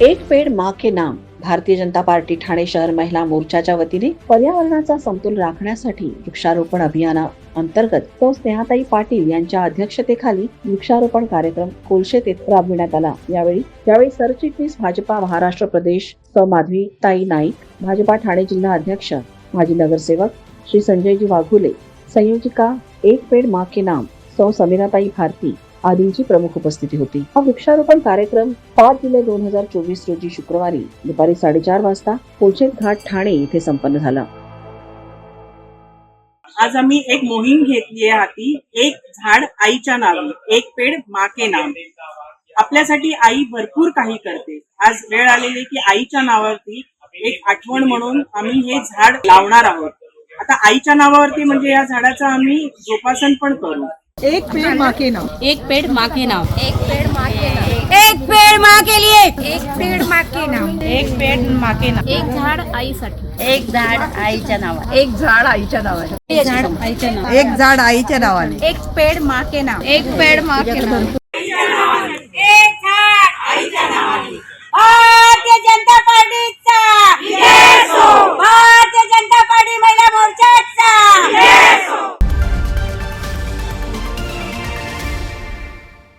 एक पेड़ माँ के नाम. भारतीय जनता पार्टी ठाणे शहर महिला मोर्चाच्या वतीने पर्यावरणाचा समतोल राखण्यासाठी वृक्षारोपण अभियाना अंतर्गत तो स्नेहाताई पाटील यांच्या अध्यक्षतेखाली वृक्षारोपण कार्यक्रम कोलशेत राबविण्यात आला. यावेळी यावेळी सरचिटणीस भाजपा महाराष्ट्र प्रदेश स माधवी ताई नाईक भाजपा ठाणे जिल्हा अध्यक्ष माजी नगरसेवक श्री संजयजी वाघुले संयोजिका एक पेड़ मा के नाम सौ समीराताई भारती आदींची प्रमुख उपस्थिती होती. हा वृक्षारोपण कार्यक्रम पाच जुलै दोन हजार चोवीस रोजी शुक्रवारी दुपारी साडेचार वाजता कोचेत घाट ठाणे येथे संपन्न झाला. आज आम्ही एक मोहीम घेतली आहे हाती. एक झाड आईच्या नावे एक पेड माके नाव. आपल्यासाठी आई भरपूर काही करते. आज वेळ आलेली की आईच्या नावावरती एक आठवण म्हणून आम्ही हे झाड लावणार आहोत. आता आईच्या नावावरती म्हणजे या झाडाचं आम्ही जोपासन पण करू. एक पेड़ माँ के नाम। एक पेड़ माँ के नाम। एक पेड़ माँ के नाम। एक पेड़ माँ के लिए। एक पेड़ माँ के नाम। एक पेड़ माँ के नाम। एक झाड आईसाठी। एक झाड आईच्या नावाने. एक झाड आईच्या नावाने। एक झाड आईच्या नावाने. एक झाड आईच्या नावाने. एक पेड़ माँ के नाम। एक पेड़ माँ के नाम.